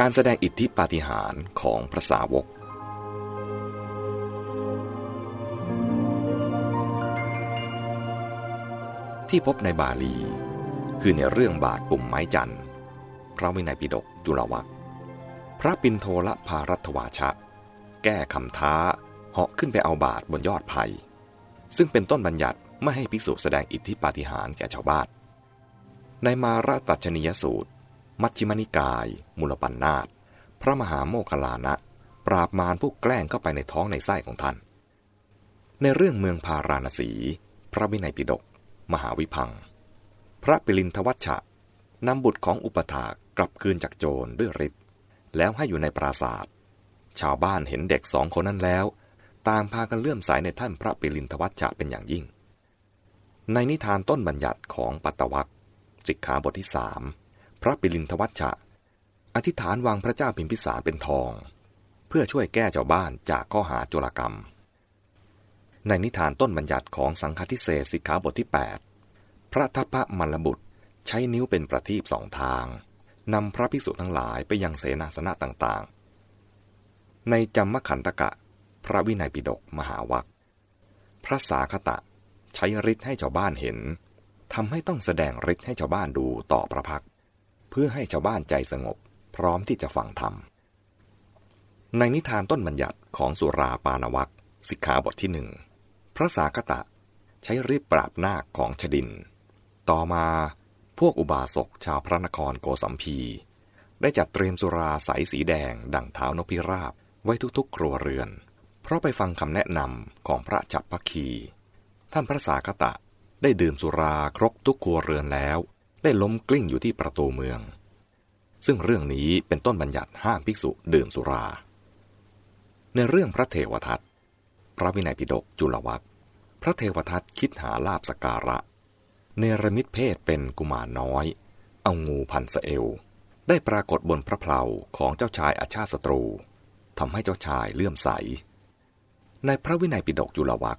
การแสดงอิทธิปาฏิหาริย์ของพระสาวก ที่พบในบาลี คือในเรื่องบาทปุ่มไม้จันทร์พระวินัยปิฎกจุลวัคพระปินโทละภารัตวาชะ แก้คำท้าเหาะขึ้นไปเอาบาทบนยอดไผ่ซึ่งเป็นต้นบัญญัติไม่ให้ภิกษุแสดงอิทธิปาฏิหาริย์แก่ชาวบ้านในมาราตัชนียสูตร มัชฌิมนิกาย มูลปัญนาตพระมหาโมคลานะ ปราบมารผู้แกล้งเข้าไปในท้องในไส้ของท่าน ในเรื่องเมืองพาราณสี พระวินัยปิฎกมหาวิพัง พระปิลินทวัชชะนำบุตรของอุปถากกลับคืนจากโจรด้วยฤทธิ์แล้วให้อยู่ในปราศาสตร์ชาวบ้านเห็นเด็กสองคนนั้นแล้ว ต่างพากันเลื่อมใสในท่านพระปิลินทวัชชะเป็นอย่างยิ่ง ในนิทานต้นบัญญัติของปัตตวัคสิกขาบทที่สาม พระปิลินทวัชชะ อธิษฐานวางพระเจ้าพิมพิสารเป็นทอง เพื่อช่วยแก้เจ้าบ้านจากข้อหาโจรกรรม ในนิทานต้นบัญญัติของสังฆทิเศษสิกขาบทที่ 8 พระทัพพระมลบุตรใช้นิ้วเป็นประทีปสองทางนำพระภิกษุทั้งหลายไปยังเสนาสนะต่างๆ ในจำมขันตกะ พระวินัยปิฎกมหาวัคพระสาคตะใช้ฤทธิ์ให้ชาวบ้านเห็นทำให้ต้องแสดงฤทธิ์ให้ชาวบ้านดูต่อพระพัก เพื่อให้ชาวบ้านใจสงบ พร้อมที่จะฟังธรรม ในนิทานต้นบัญญัติของสุราปานวัคสิกขาบทที่หนึ่งพระสาคตะใช้ฤทธิ์ปราบนาคของชดิน ต่อมาพวกอุบาสกชาวพระนครโกสัมพี ได้จัดเตรียมสุราใสสีแดง ดังเท้านพิราบไว้ทุกๆ ครัวเรือน เพราะไปฟังคำแนะนำของพระจับพคี ท่านพระสาคตะได้ดื่มสุราครบทุกครัวเรือนแล้ว ได้ล้มกลิ้งอยู่ที่ประตูเมือง ซึ่งเรื่องนี้เป็นต้นบัญญัติห้ามภิกษุดื่มสุรา ในเรื่องพระเทวทัตพระวินัยปิฎกจุลวัคพระเทวทัตคิดหาลาบสการะ เนรมิตเพศเป็นกุมารน้อย เอางูพันสเอล ได้ปรากฏบนพระเพลาของเจ้าชายอาชาติศัตรูทำให้เจ้าชายเลื่อมใส ในพระวินัยปิฎกจุลวัค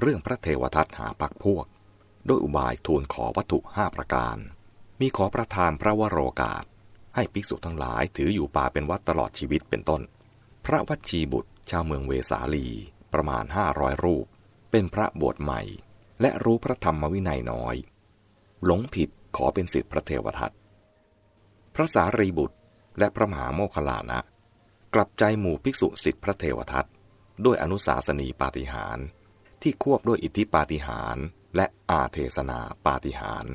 เรื่องพระเทวทัตหาปักพวก ด้วยอุบายทูลขอวัตถุห้าประการ มีขอประทานพระวโรกาส ให้ภิกษุทั้งหลายถืออยู่ป่าเป็นวัดตลอดชีวิตเป็นต้น พระวัชีบุตรชาวเมืองเวสาลีประมาณห้าร้อยรูป เป็นพระบวชใหม่ และรู้พระธรรมวินัยน้อย หลงผิดขอเป็นสิทธิพระเทวทัตพระสารีบุตรและพระมหาโมคลานะ กลับใจหมู่ภิกษุสิทธิพระเทวทัตด้วยอนุสาสนีปาฏิหารที่ควบด้วยอิทธิปาฏิหาร และอาเทศนาปาฏิหาร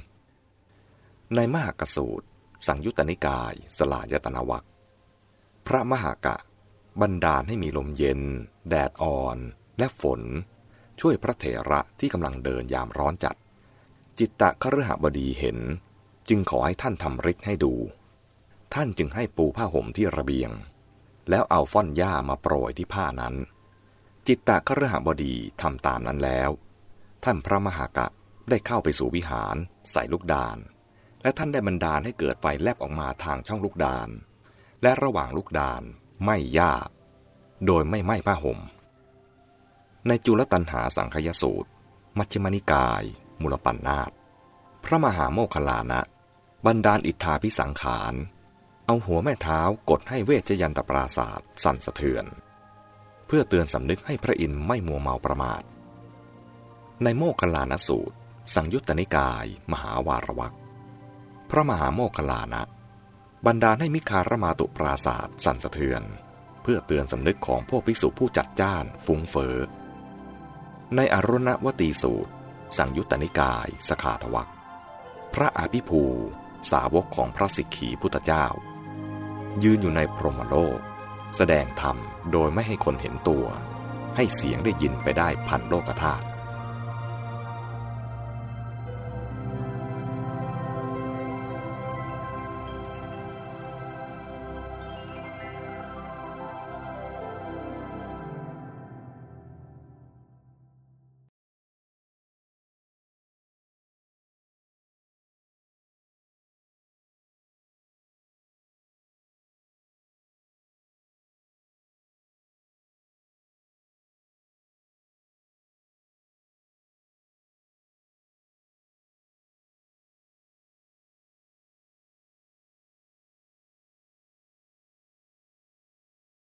ในมหากสูตร สังยุตตนิกาย สลายตนาวัคพระมหากะบันดาลให้มีลมเย็น แดดอ่อน และฝน ช่วยพระเถระที่กำลังเดินยามร้อนจัด จิตตะคฤหบดีเห็น จึงขอให้ท่านทำฤทธิ์ให้ดู ท่านจึงให้ปูผ้าห่มที่ระเบียง แล้วเอาฟ่อนหญ้ามาโปรยที่ผ้านั้น จิตตะคฤหบดีทำตามนั้นแล้ว ท่านพระมหากะได้เข้าไปสู่วิหาร ใส่ลูกดาน และท่านได้บันดาลให้เกิดไฟแลบออกมาทางช่องลูกดาน และระหว่างลูกดานไม่ยาก โดยไม่ไหม้ผ้าห่ม ในจุลตันหาสังคยสูตร มัชฌิมนิกาย มุลปันนาตพระมหาโมคลานะ บันดาลอิทธาพิสังขาร เอาหัวแม่เท้ากดให้เวชยันตปราศาสตร์สั่นสะเทือน เพื่อเตือนสำนึกให้พระอินทร์ไม่มัวเมาประมาท ในโมคลานสูตร สังยุตตนิกาย มหาวารวักพระมหาโมคลานะบรรดาให้มิคารมาตุปราศาสตร์สั่นสะเทือน เพื่อเตือนสำนึกของพวกภิกษุผู้จัดจ้านฟุ้งเฟอ้อในอรุณวตีสูตร สังยุตตนิกาย สขาทวักพระอาภิภู สาวกของพระสิกขีพุทธเจ้า ยืนอยู่ในพรหมโลก แสดงธรรมโดยไม่ให้คนเห็นตัว ให้เสียงได้ยินไปได้พันโลกธาตุ